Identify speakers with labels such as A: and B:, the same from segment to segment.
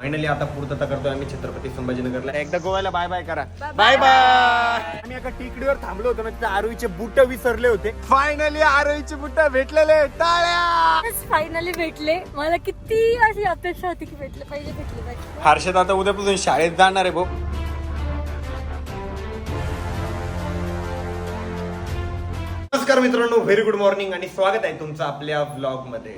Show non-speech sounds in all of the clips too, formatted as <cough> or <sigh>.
A: Finally आता पूर्तता करतोय आम्ही छत्रपती संभाजीनगरला. एकदा गोव्याला बाय बाय करा. बाय बाय आम्ही एका टिकडीवर थांबलो होतो ना तिथे आरोईचे बुट विसरले होते. फायनली आरोईचे बुट भेटलेले टाळ्या!
B: फायनली भेटले. मला किती अशी अपेक्षा होती की भेटले पाहिजे भेटले पाहिजे.
A: हर्षद आता उद्यापासून शाळेत जाणार आहे भाऊ. नमस्कार मित्रांनो व्हेरी गुड मॉर्निंग आणि स्वागत आहे तुमचं आपल्या
C: ब्लॉगमध्ये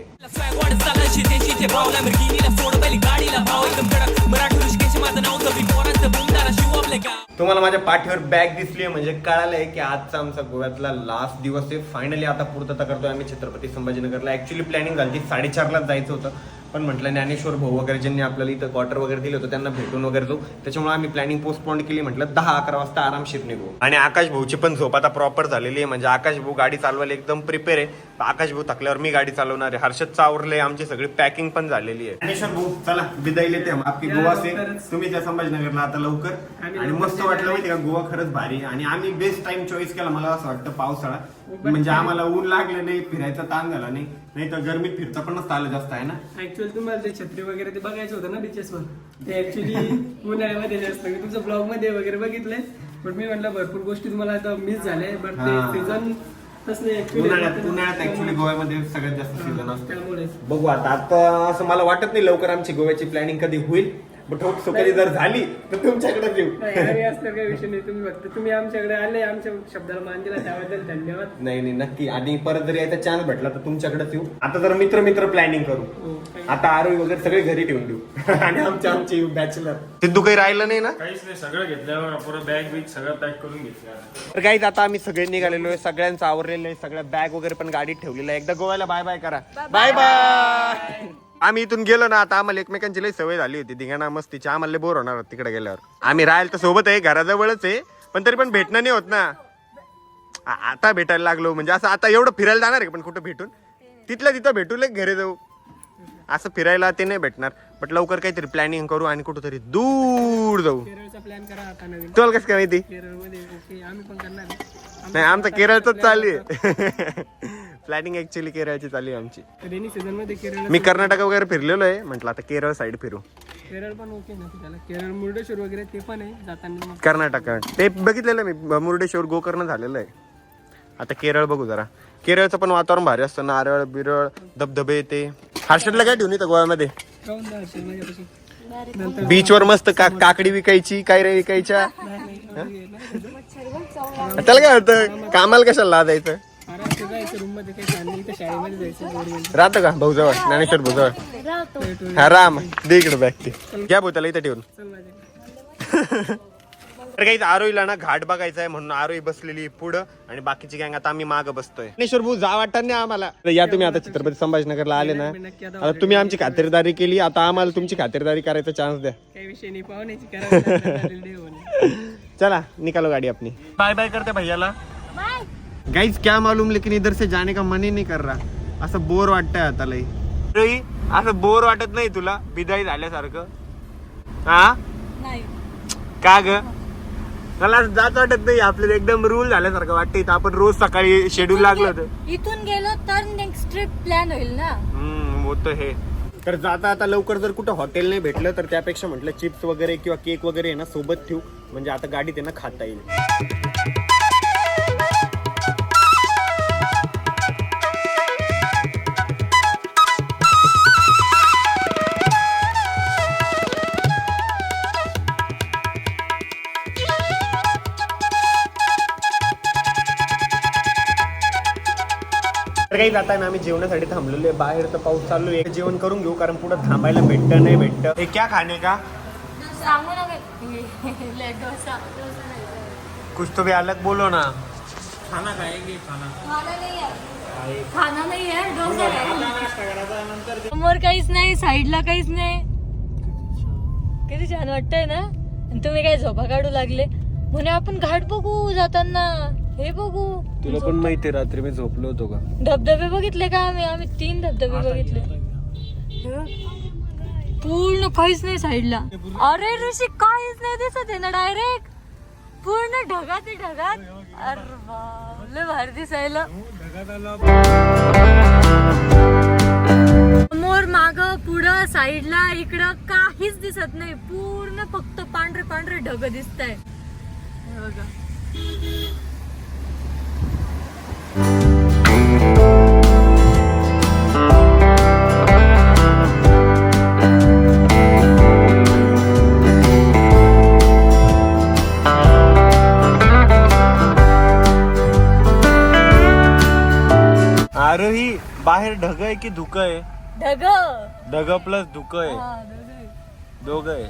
A: तुम्हाला माझ्या पाठीवर बॅग दिसली म्हणजे कळालंय की आजचा आमचा गोव्यातला लास्ट दिवस आहे. फायनली आता पूर्तता करतोय आम्ही छत्रपती संभाजीनगरला. ऍक्च्युली प्लॅनिंग झाली साडेचारलाच जायचं होतं. पण म्हटलं ज्ञानेश्वर भाऊ वगैरे ज्यांनी आपल्याला इथं क्वार्टर वगैरे दिलं होतं त्यांना भेटून वगैरे जाऊ. त्याच्यामुळे आम्ही प्लॅनिंग पोस्टपोन केली म्हटलं दहा अकरा वाजता आरामशीर निघू. आणि आकाश भाऊची पण झोप आता प्रॉपर झालेली आहे. म्हणजे आकाश भाऊ गाडी चालवायला एकदम प्रिपेअर आहे. आकाश भाऊ थकल्यावर मी गाडी चालवणार आहे. हर्षद चावरले आमची सगळी पॅकिंग पण झालेली आहे. ज्ञानेश्वर भाऊ चला विदाई लेते हम आपकी गोवा से तुम्ही त्या संभाजीनगरला आता लवकर. आणि मस्त वाटलं माहिती का? गोवा खरंच भारी. आणि आम्ही बेस्ट टाइम चॉईस केला. मला असं वाटतं पावसाळा. म्हणजे आम्हाला ऊन लागलं नाही फिरायचा ताण झाला नाही. नाही तर गरमीत फिरता पण आलं जास्त आहे ना?
D: ऍक्च्युअली तुम्हाला ते छत्री वगैरे ते बघायचं होतं ना बीचेसवर ते ऍक्च्युली उन्हाळ्यामध्ये जे असतं मी तुमचं ब्लॉगमध्ये वगैरे बघितलंय. पण मी म्हटलं भरपूर गोष्टी तुम्हाला आता मिस झाल्या बट ते
A: हा.
D: सीझन तसं
A: उन्हाळ्यात उन्हाळ्यात ऍक्च्युली गोव्यामध्ये सगळ्यात जास्त सीझन असतो
D: त्यामुळे.
A: बघू आता. आता असं मला वाटत नाही लवकर आमची गोव्याची प्लॅनिंग कधी होईल. कधी जर झाली तर तुमच्याकडे येऊ
D: आम्ही असलं काही विषय नाही तुम्ही फक्त तुम्ही आमच्याकडे आले आमच्या शब्दाला मान दिला त्याबद्दल धन्यवाद.
A: नाही नाही नक्की. आणि परत जर यायचा चान्स भेटला तर तुमच्याकडेच येऊ. आता जर मित्र मित्र प्लॅनिंग करू.
D: हो,
A: आता आरोग्य वगैरे सगळे घरी ठेवून देऊ. <laughs> आणि आमचे आमचे बॅचलर सिद्धू काही राहिलं नाही ना?
E: काहीच नाही सगळं घेतल्यावर पुरं बॅग बिग सगळं पॅक करून घेतलं
A: तर काहीच आता आम्ही सगळे निघालेलो आहे सगळ्यांचं आवरलेलं आहे सगळ्या बॅग वगैरे पण गाडीत ठेवलेलं आहे. एकदा गोव्याला बाय बाय करा. बाय बाय आम्ही इथून गेलो ना आता आम्हाला एकमेकांची लई सवय झाली होती. धिंगाणा मस्तीची आम्हाला बोर होणार होत तिकडे गेल्यावर. आम्ही राहायला तर सोबत आहे घराजवळच आहे पण तरी पण भेटणं नाही होत ना. आ- आता भेटायला लागलो म्हणजे असं आता एवढं फिरायला जाणार आहे का पण कुठं भेटून? तिथल्या तिथं भेटू लई घरी जाऊ. असं फिरायला ते नाही भेटणार. बट लवकर काहीतरी प्लॅनिंग करू आणि कुठंतरी दूर जाऊ.
D: केरळचा प्लॅन करा आता नवीन.
A: तुला कसं काय माहिती?
D: केरळमध्ये ओके आम्ही पण करणार आहे.
A: नाही आमचं केरळच चालू आहे. प्लॅनिंग ऍक्च्युली केरळची चालू आहे आमची.
D: रेनी सीझनमध्ये केरळ
A: मी कर्नाटक वगैरे फिरलेलो आहे म्हटलं आता केरळ साईड फिरू.
D: केरळ पण ओके ना फिरायला. केरळ मुर्डेश्वर वगैरे ते पण आहे जाताना मग
A: कर्नाटक. ते बघितलेलं मी मुर्डेश्वर गोकर्ण झालेलं आहे. आता केरळ बघू जरा. केरळचं पण वातावरण भारी असतं नारळ बिरळ धबधबे ते. हर्षदला काय ठेवून येतं गोव्यामध्ये?
D: जा असेल माझ्यापाशी.
A: बीचवर मस्त का काकडी विकायची काय रे विकायच्या त्याला काय होतं कामाला कशाला लादायचं
D: मध्ये काही छान नाही तर शाळेमध्ये जायचं बोर होईल.
A: राहतं का भाऊजवळ? ज्ञानेश्वर भाऊजवळ?
B: राहतो.
A: हा राम. दे इकडे बॅग ते. घ्या भाऊ त्याला इथं ठेवून.
D: चल
A: तर काही आरोईला ना घाट बघायचा आहे म्हणून आरोई बसलेली पुढं आणि बाकीची गँग आता आम्ही माग बसतोय. ज्ञानेश्वर भाऊ जा वाटत नाही आम्हाला. तर या तुम्ही आता छत्रपती संभाजीनगरला आले ना.
D: नक्की आता
A: आता तुम्ही आमची खातिरदारी केली. आता आम्हाला तुमची खातिरदारी करायचा चान्स द्या.
D: काही विषय नाही पाहुण्याची करायला
A: चला निकालो गाडी अपनी बाय बाय करते भैयाला. गाईज क्या मालूम लेकिन इधर से जाने का मन ही नहीं कर रहा। असं बोर वाटतंय आता लई. रोई, असं बोर वाटत नाही तुला? बिदाई झाल्यासारखं. हा?
B: नाही.
A: का ग? मला असं जात वाटत नाही आपल्याला एकदम रूल झाल्यासारखं वाटतं इथं आपण रोज सकाळी शेड्यूल लागलं होतं.
B: इथून गेलो तर नेक्स्ट ट्रिप प्लॅन होईल ना?
A: हम्म होतं हे. तर जाता आता लवकर जर कुठं हॉटेल नाही भेटलं तर त्यापेक्षा म्हटलं चिप्स वगैरे किंवा केक वगैरे आहे ना सोबत ठेवू. म्हणजे आता गाडीत आहे ना खाता येईल. ना आम्ही जेवणासाठी थांबलेलो आहे. बाहेर तर पाऊस चालू आहे. जेवण करून घेऊ कारण पुढे थांबायला भेटतं नाही भेटतं. हे क्या खाणे का?
B: सांगू नका <laughs> डोसा
A: कुछ तो भी अलग बोलो ना.
E: खाना खाएंगे खाना.
B: खाना नाही आहे. खाना नाही आहे डोसा आहे समोर काहीच नाही साईडला काहीच नाही. किती छान वाटतंय ना? तुम्ही काय झोपा काढू लागले? म्हणे आपण घाट बघू जाताना. हे बघू.
A: तुला पण माहिती रात्री मी झोपलो होतो का?
B: धबधबे बघितले का आम्ही? आम्ही तीन धबधबे बघितले. पूर्ण काहीच नाही साईडला. अरे ऋषी काहीच नाही दिसत आहे ना डायरेक्ट पूर्ण ढगात आहे ढगात. अरे लय भारी दिसायला. समोर माग पुढं साईडला इकडं काहीच दिसत नाही. पूर्ण फक्त पांढरे पांढरे ढग दिसत आहे बघा.
A: आरोही बाहेर ढग आहे की धुक आहे?
B: ढग.
A: ढग प्लस धुक आहे.
B: हा, ढग आहे.
A: दोघ आहे.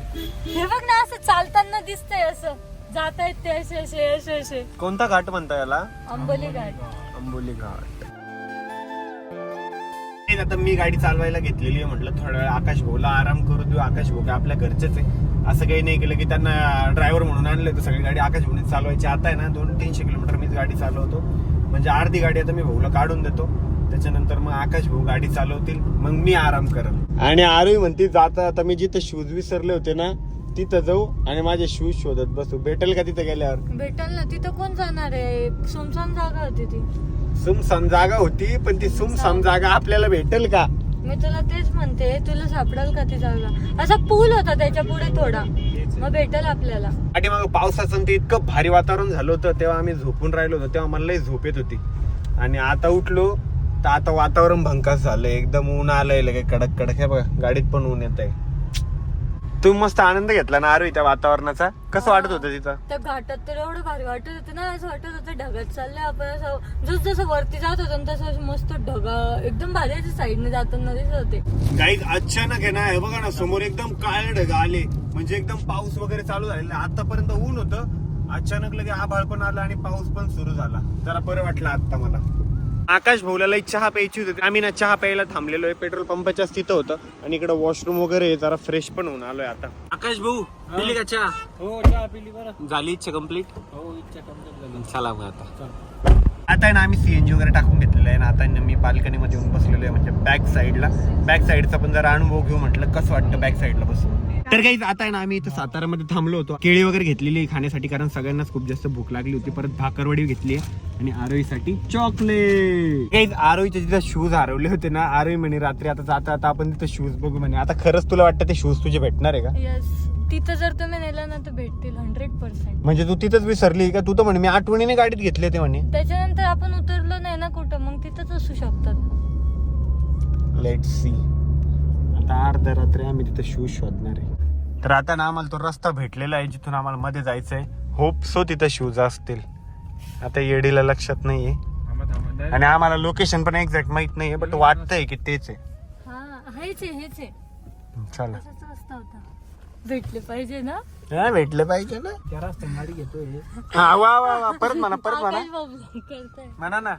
B: हे बघ ना असं चालताना दिसतंय असं. जात आहेत ते असे असे असे असे.
A: कोणता घाट म्हणता याला?
B: अंबोली घाट.
A: अंबोली घाट. आता मी गाडी चालवायला घेतलेली आहे म्हटलं थोडा वेळ आकाश भाऊला आराम करू देऊ आकाश भाऊ काय आपल्या घरचेच आहे. असं काही नाही केलं की त्यांना ड्रायव्हर म्हणून आणलं तर सगळी गाडी आकाश भाऊने चालवायची. आता आहे ना दोन तीनशे किलोमीटर मीच गाडी चालवतो. म्हणजे अर्धी गाडी आता मी भाऊला काढून देतो. त्याच्यानंतर मग आकाश भाऊ गाडी चालवतील मग मी आराम करेल. आणि आरोही म्हणते जाता आता मी जिथे शूज विसरले होते ना तिथं जाऊ आणि माझे शूज शोधत बसू. भेटेल का तिथं गेल्यावर?
B: भेटल ना. तिथं कोण जाणार आहे? सुमसाम जागा होती ती.
A: सुमसम जागा होती पण ती सुमसम जागा आपल्याला भेटेल का?
B: मी तुला तेच म्हणते तुला सापडेल का ती जागा? असा पूल होता त्याच्या पुढे थोडा. मग भेटेल आपल्याला.
A: आणि मग पावसाचं आणि ते इतकं भारी वातावरण झालं होतं तेव्हा आम्ही झोपून राहिलो होतो तेव्हा मला लई झोप येत होती. आणि आता उठलो तर आता वातावरण भंकास झालंय. एकदम ऊन आलंय लगे कडक कडक. हे बघा गाडीत पण ऊन येत आहे तुम्ही मस्त आनंद घेतला ना आरोही त्या वातावरणाचा? कसं वाटत होतं तिथं?
B: त्या घाटात तर एवढं भारी वाटत होतं ना असं वाटत होतं ढगात चाललंय आपण असं जस जसं वरती जात होतो ना तसं असं मस्त ढगा एकदम भारी साईडने जाताना दिसत होते.
A: काही अचानक आहे ना हे बघा ना समोर एकदम काळे ढग आले. म्हणजे एकदम पाऊस वगैरे चालू झालेला. आतापर्यंत ऊन होतं. अचानक लगे आभाळ पण आला आणि पाऊस पण सुरू झाला. जरा बरं वाटलं आता मला. आकाश भाऊला चहा प्यायची होती. आम्ही ना चहा प्यायला थांबलेलो आहे. पेट्रोल पंपाच्या तिथं होतं. आणि इकडे वॉशरूम वगैरे जरा फ्रेश पण होऊन आलोय आता. आकाश भाऊ पिली का चहा?
D: हो चहा पिली बरं.
A: झाली इच्छा कंप्लीट
D: हो इच्छा कमजोर झाली.
A: चला मग आता. आता आहे ना आम्ही सीएनजी वगैरे टाकून घेतलेलं आहे ना. आता मी बाल्कनीमध्ये येऊन बसलेलो आहे म्हणजे बॅक साईडला बॅक साईडचा पण जरा अनुभव घेऊ म्हटलं. कसं वाटतं बॅक साईडला बसून? तर काही आता आहे ना आम्ही इथं सातारामध्ये थांबलो होतो. केळी वगैरे घेतलेली खाण्यासाठी कारण सगळ्यांनाच खूप जास्त भूक लागली होती. परत भाकरवडी घेतली आणि आरोहीसाठी चॉकलेट काही आरोहीचे तिथं शूज हरवले होते ना. आरोही म्हणे रात्री आता जाता आता आपण तिथं शूज बघू म्हणे. आता खरंच तुला वाटतं ते शूज तुझे भेटणार आहे का?
B: तिथं जर तुम्ही नेलं ना तर भेटतील हंड्रेड पर्सेंट
A: म्हणजे तू तिथंच विसरली का? तू तर म्हणे मी आठवणीने गाडीत घेतले ते म्हणे.
B: त्याच्यानंतर आपण उतरलो नाही ना कुठं मग तिथंच असू शकतात.
A: लेट सी आता अर्ध्या रात्री आम्ही तिथे शूज शोधणार आहे. तर आता ना आम्हाला तो रस्ता भेटलेला आहे जिथून आम्हाला मध्ये जायचं आहे होप सो तिथे शूज असतील. आता येडीला लक्षात नाहीये. आणि आम्हाला लोकेशन पण एक्झॅक्ट माहीत नाहीये बट वाटतंय की तेच आहे.
B: हा
A: चला.
B: असाच रस्ता होता? भेटले पाहिजे ना?
A: हा, भेटले पाहिजे ना.
D: त्या रस्त्याने गाडी घेतोय.
A: हा वा वा वा. परत म्हणा परत म्हणा. म्हणा ना.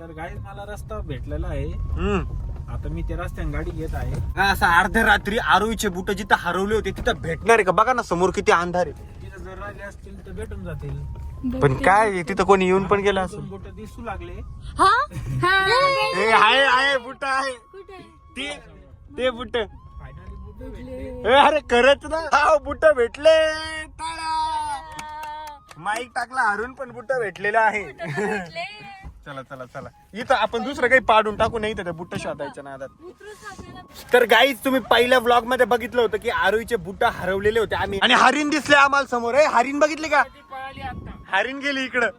D: तर गाडी मला रस्ता भेटलेला आहे.
A: हम्म.
D: आता मी त्या रस्त्याने गाडी घेत आहे.
A: हा, असं अर्ध्या रात्री आरोईचे बुट जिथं हरवले होते तिथं भेटणार आहे का? बघा ना समोर किती अंधार आहे.
D: तिथं जर राहिले असतील तर भेटून जातील.
A: पण काय आहे, तिथं कोणी येऊन पण गेला असेल.
D: दोन बोट दिसू लागले.
B: हा?
A: ए, आहे आहे बुट आहे.
B: कुठे?
A: ते ते बुट.
D: फायनली बोट
B: भेटले.
A: अरे खरंच ना. हा बुट भेटले. माईक टाकला हरून पण बुट भेटलेलं आहे.
B: भेटले.
A: चला चला चला. इथं आपण दुसरं काही पाडून टाकू नाही तर बुट शोधायच्या नादात. तर गाईज तुम्ही पहिल्या व्लॉगमध्ये बघितलं होतं की आरोईचे बुट हरवलेले होते. आम्ही आणि हरिण दिसले आम्हाला समोर. ए हरिण बघितले का? हरिण गेली इकडं.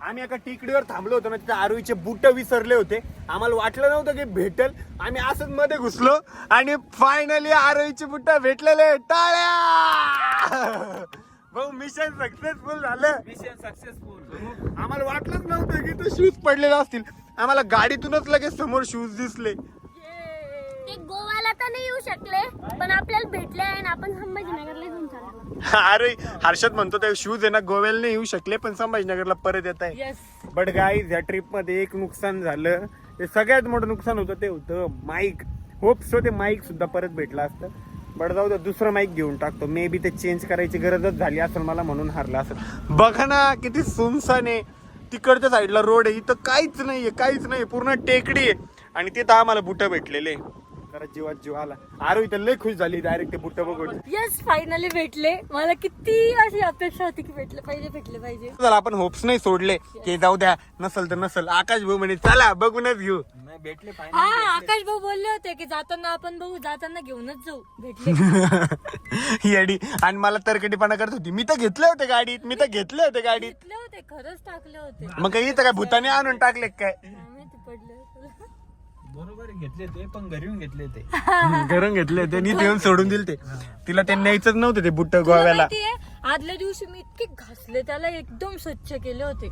A: आम्ही एका टेकडीवर थांबलो होतो ना तिथे आरोईचे बुट विसरले होते. आम्हाला वाटलं नव्हतं की भेटल. आम्ही असंच मध्ये घुसलो आणि फायनली आरोईचे बुट भेटलेले. टाळ्या! भाऊ मिशन सक्सेसफुल झालं.
D: मिशन सक्सेसफुल
A: आम्हाला वाटलंच नव्हतं की ते शूज पडलेले असतील. आम्हाला गाडीतूनच लगेच समोर शूज दिसले.
F: ते गोवाला तर नाही येऊ शकले पण आपल्याला भेटले आहे ना आपण संभाजीनगरला घेऊन चाललो.
A: अरे हर्षद म्हणतो ते शूज आहे ना गोव्याला नाही येऊ शकले पण संभाजीनगरला परत येत आहे.
B: येस
A: बट गाईज या ट्रिपमध्ये एक नुकसान झालं. ते सगळ्यात मोठं नुकसान होतं ते होतं माईक होप सो ते माईक सुद्धा परत भेटलं असतं. बट जाऊ दे दुसरं माईक घेऊन टाकतो. मे बी ते चेंज करायची गरजच झाली असेल मला म्हणून हरलं असेल. बघा ना किती सुनसान आहे. तिकडच्या साईडला रोड आहे. इथं काहीच नाहीये काहीच नाही पूर्ण टेकडी आहे. आणि तिथं आम्हाला बुट भेटलेले. जरा जीवात जीव आला. आरो इथं लय खुश झाली. डायरेक्ट ते बुट बघून.
B: येस फायनली भेटले. मला किती अशी अपेक्षा होती की भेटले पाहिजे भेटले पाहिजे.
A: चला आपण होप्स नाही सोडले. की जाऊ द्या. नसल तर नसल. आकाश भाऊ म्हणे चला बघूनच घेऊ.
E: नाही भेटले
B: हा आकाश भाऊ बोलले होते की जाताना आपण बघू जाताना घेऊनच जाऊ. भेटले. <laughs>
A: येडी. आणि मला तरकटीपणा करत होती. मी तर घेतले होते गाडीत मी तर घेतले होते गाडीत.
B: घेतले होते खरंच टाकले होते.
A: मग काही इथं काय भूताने आणून टाकले काय?
B: माहिती पडलं
E: बरोबर घेतले ते पण घरी येऊन घेतले ते. <laughs>
A: घरून घेतले होते नीट येऊन सोडून दिले ते तिला ते न्यायचंच नव्हतं ते बुट्ट गोव्याला.
B: माहितीये आदल्या दिवशी मी इतके घासले त्याला एकदम स्वच्छ केले होते.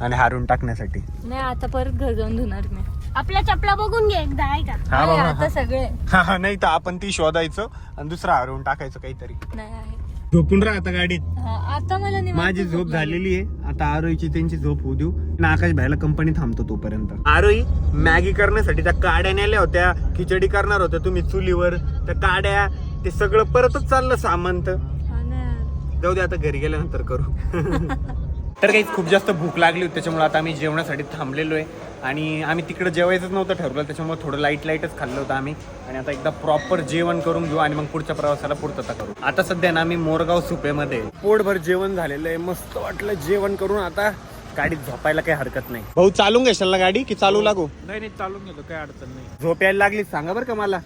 A: आणि हारून टाकण्यासाठी.
B: नाही आता परत घर जाऊन धुणार मी.
F: आपल्या चपला बघून घे एकदा आहे का?
B: आहे आता सगळे.
A: हा हा, नाही तर आपण ती शोधायचं आणि दुसरा हारून टाकायचं काहीतरी.
B: नाही आहे.
A: झोपून राहा गाडीत.
B: हा, आता मला निवांत
A: माझी झोप झालेली आहे. आता आरोईची त्यांची झोप होऊ देऊ. आणि आकाश भाईला कंपनी थांबतो तोपर्यंत. आरोई मॅगी करण्यासाठी त्या काड्या नेल्या होत्या. खिचडी करणार होत्या तुम्ही चुलीवर. त्या काड्या ते सगळं परतच चाललं सामंत.
B: हा ना. यार.
A: जाऊ दे आता घरी गेल्यानंतर करू. <laughs> तर काही खूप जास्त भूक लागली होती त्याच्यामुळे आता आम्ही जेवणासाठी थांबलेलो आहे आणि आम्ही तिकडे जेवायचंच नव्हतं ठरवलं त्याच्यामुळे थोडं लाइट लाईटच खाल्लं होतं आम्ही. आणि आता एकदा प्रॉपर जेवण करून घेऊ आणि मग पुढच्या प्रवासाला पूर्तता करू. आता सध्या ना आम्ही मोरगाव सुपेमध्ये. पोटभर जेवण झालेलं आहे मस्त वाटलं जेवण करून आता गाडीत झोपायला काही हरकत नाही. भाऊ चालून घेशाल ना गाडी की चालू लागू?
E: नाही नाही चालून घेतो काय अडचण नाही.
A: झोप यायला लागली सांगा बरं का मला.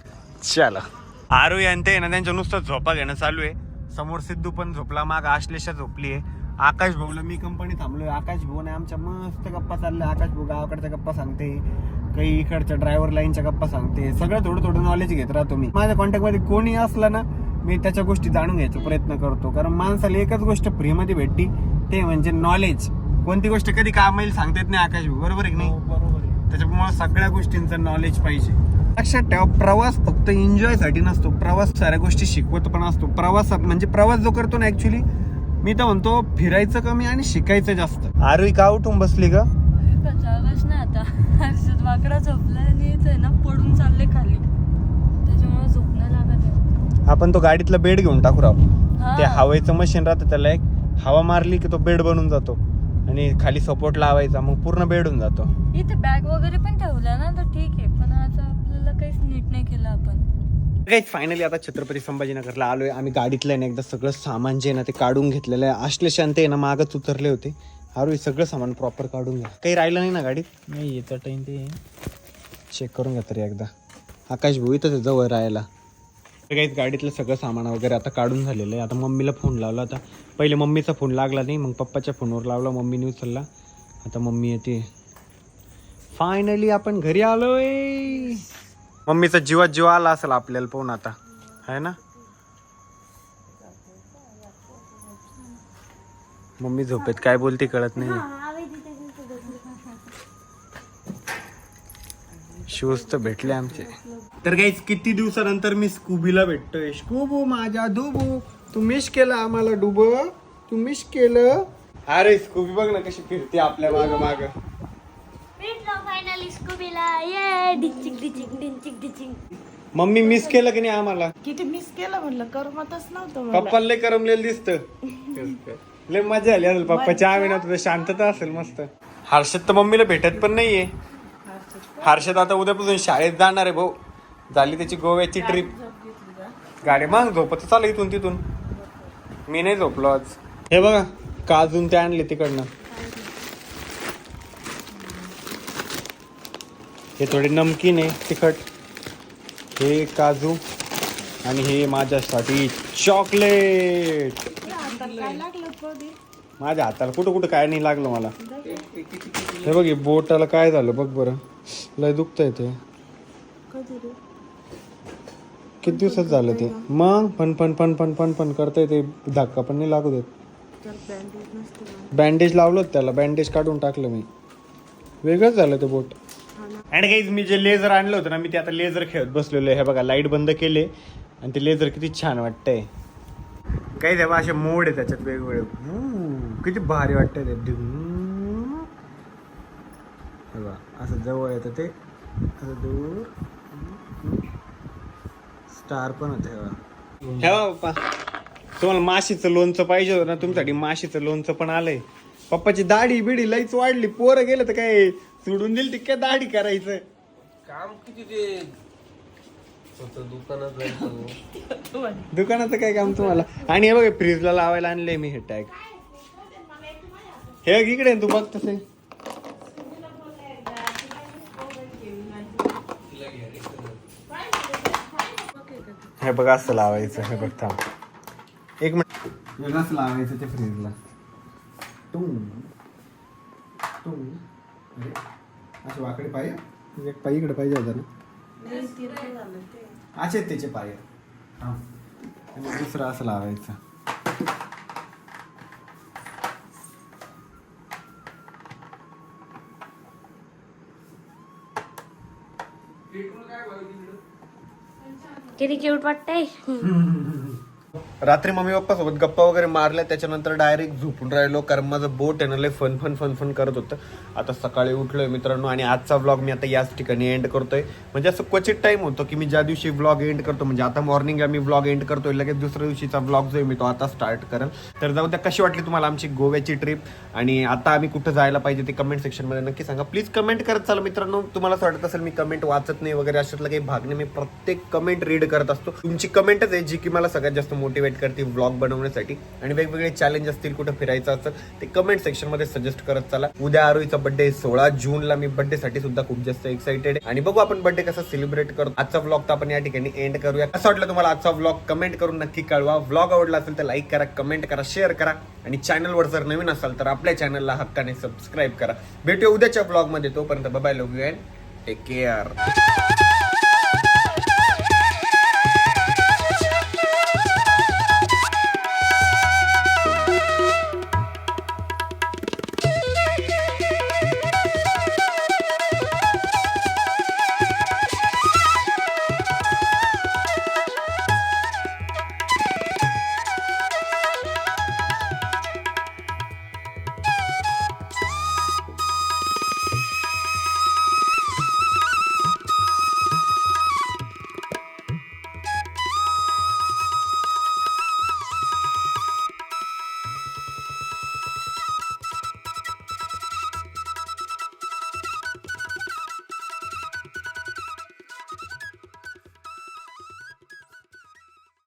A: चला. आरू यांते ना त्यांच्या नुसतं झोपा घेणं चालू आहे. समोर सिद्धू पण झोपला माग आश्लेषा झोपली आहे. आकाश भाऊला मी कंपनी थांबलोय. आकाश भाऊ ने आमच्या मस्त गप्पा चालल्या. आकाश भाऊ गावाकडच्या गप्पा सांगते. काही इकडच्या ड्रायव्हर लाईनच्या गप्पा सांगते. सगळं थोडं थोडं नॉलेज घेत राहतो मी. माझ्या कॉन्टॅक्टमध्ये कोणी असला ना मी त्याच्या गोष्टी जाणून घ्यायचा प्रयत्न करतो. कारण माणसाला एकच गोष्ट फ्रीमध्ये भेटती ते म्हणजे नॉलेज कोणती गोष्ट कधी काम येईल सांगता येत नाही आकाश भाऊ. बरोबर आहे की नाही?
E: बरोबर आहे.
A: त्याच्यामुळे सगळ्या गोष्टींचं नॉलेज पाहिजे. लक्षात ठेवा प्रवास फक्त एन्जॉयसाठी नसतो. प्रवास साऱ्या गोष्टी शिकवत पण असतो. प्रवास म्हणजे प्रवास जो करतो ना ऍक्च्युली मी तर म्हणतो फिरायचं कमी आणि शिकायचं जास्त. आरोही का उठून बसली ग?
B: का आता. हर्षद वाकडा झोपलाय आणि इथं आहे ना पडून चालले खाली. त्याच्यामुळे झोपणं लागत आहे.
A: आपण तो गाडीतला बेड घेऊन टाकू राव.
B: हा.
A: ते हवेचं मशीन राहतं त्याला एक हवा मारली की तो बेड बनून जातो. आणि खाली सपोर्ट लावायचा मग पूर्ण बेड होऊन जातो.
B: इथे बॅग वगैरे पण ठेवल्या ना तर ठीक आहे. पण आता आपल्याला काहीच नीट नाही केलं आपण.
A: काही फायनली आता छत्रपती संभाजीनगरला आलोय. आम्ही गाडीतलं आहे ना एकदा सगळं सामान जे आहे ना ते काढून घेतलेलं आहे. आश्लेषांत आहे ना मागच उतरले होते. अरे सगळं सामान प्रॉपर काढून घ्या. काही राहिलं नाही ना गाडीत?
E: नाही येतं टाइम ते
A: चेक करून घ्या तरी एकदा. आकाश भाऊ आहे जवळ राहायला. काही गाडीतलं सगळं सामान वगैरे आता काढून झालेलं आहे. आता मम्मीला फोन लावला आता पहिले मम्मीचा फोन लागला नाही मग पप्पाच्या फोनवर लावला मम्मीने उचलला आता मम्मी येते. फायनली आपण घरी आलोय. मम्मीचा जीवात जीव आला असेल आपल्याला पाहून आता. है ना? मम्मी झोपेत काय बोलते कळत नाही. शूज तर भेटले आमचे. तर काही किती दिवसानंतर मी स्कूबीला भेटतोय. स्कूबू माझ्या डुबू तू मिस केलं आम्हाला डुब. तू मिस केलं. अरे स्कूबी बघ ना कशी फिरते आपल्या माग माग.
F: ये. डिचिक डिचिक डिचिक डिचिक
A: मम्मी मिस केलं की नाही आम्हाला?
G: किती मिस केलं म्हणलं? करमतच नव्हतं मला
A: पप्पाला लय करमलेलं दिसत. लय मजा आली असेल पप्पाच्या आम्ही तुझं शांतता असेल मस्त. हर्षद तर मम्मीला भेटत पण नाहीये. हर्षद आता उद्यापासून शाळेत जाणार आहे भाऊ. झाली त्याची गोव्याची ट्रिप गाडी मग झोपत चालू इथून तिथून. मी नाही झोपलो आज. हे बघा काजून ते आणले तिकडनं. हे थोडे नमकीन आहे तिखट. हे काजू आणि हे माझ्यासाठी चॉकलेट. माझ्या हाताला कुठं कुठं काय नाही लागलं मला. हे बघ बोटाला काय झालं बघ बरं. लय आहे ते. किती दिवसात झालं ते? मग पण पण पण पण पण पण करतंय ते. धक्का पण नाही लागू देत. बँडेज लावलं त्याला. बँडेज काढून टाकलं मी. वेगळंच झालं ते बोट. आणि गाईज मी जे लेझर आणलं होतं ना मी ते आता लेझर खेळत बसलेलो आहे. हे बघा लाइट बंद केले. आणि ते लेझर किती छान वाटतंय. काही तेव्हा असे मोड आहे त्याच्यात वेगवेगळे. किती भारी वाटतंय ते. बघा, असं जवळ येतं ते. असं दूर. स्टार पण होते हे पप्पा. तुम्हाला माशीचं लोणचं पाहिजे होतं ना तुमच्यासाठी माशीचं लोणचं पण आलंय. पप्पाची दाढी बिडी लईच वाढली. पोरं गेलं तर काय सोडून दिल तितक्या दाढी करायचं.
E: काम किती ते? दुकानात
A: दुकानाचं काय काम तुम्हाला? आणि हे बघ फ्रीजला लावायला आणले मी हे टॅग. हे इकडे तू बघ तसे. हे बघ असं लावायचं. हे बघ थांब. एक मिनिट. असं लावायचं ते फ्रीजला? तू तू असे वाकडे पाय एक पाय इकडे पाहिजे होता ना. असेच त्याचे पाय. हा. दुसरं असं लावायचं.
F: किती क्यूट वाटतंय? <laughs>
A: रात्री मम्मी पप्पा सोबत गप्पा वगैरे मारल्या त्याच्यानंतर डायरेक्ट झोपून राहिलो. कारण माझं बोट आहे ना लय फन फन फन फन करत होतं. आता सकाळी उठलोय मित्रांनो आणि आजचा व्लॉग मी आता याच ठिकाणी एंड करतोय. म्हणजे असं क्वचित टाइम होतो की मी ज्या दिवशी व्लॉग एंड करतो म्हणजे आता मॉर्निंगला मी व्लॉग एंड करतोय लगेच दुसऱ्या दिवशीचा व्लॉग जो आहे मी तो आता स्टार्ट करेल. तर जाऊ द्या कशी वाटली तुम्हाला आमची गोव्याची ट्रिप आणि आता आम्ही कुठं जायला पाहिजे ते कमेंट सेक्शनमध्ये नक्की सांगा. प्लीज कमेंट करत चालू मित्रांनो. तुम्हाला असं वाटत असेल मी कमेंट वाचत नाही वगैरे अशातलं काही भाग नाही. मी प्रत्येक कमेंट रीड करत असतो. तुमची कमेंटच आहे जी की मला सगळ्यात जास्त मोटिवेट करते ब्लॉग बनवण्यासाठी. आणि वेगवेगळे चॅलेंज असतील कुठं फिरायचं असेल ते कमेंट सेक्शनमध्ये सजेस्ट करत चला. उद्या आरोहीचा बर्थडे सोळा जूनला मी बर्थडे साठी सुद्धा खूप जास्त एक्साइटेड आहे. आणि बघू आपण बर्थडे कसा सेलिब्रेट करतो. आजचा ब्लॉग तर आपण या ठिकाणी एंड करूया. असं वाटलं तुम्हाला आजचा व्लॉग कमेंट करून नक्की कळवा. ब्लॉग आवडला असेल तर लाईक करा कमेंट करा शेअर करा. आणि चॅनलवर जर नवीन असाल तर आपल्या चॅनलला हक्काने सबस्क्राईब करा. भेटूया उद्याच्या ब्लॉगमध्ये तोपर्यंत bye love you and take care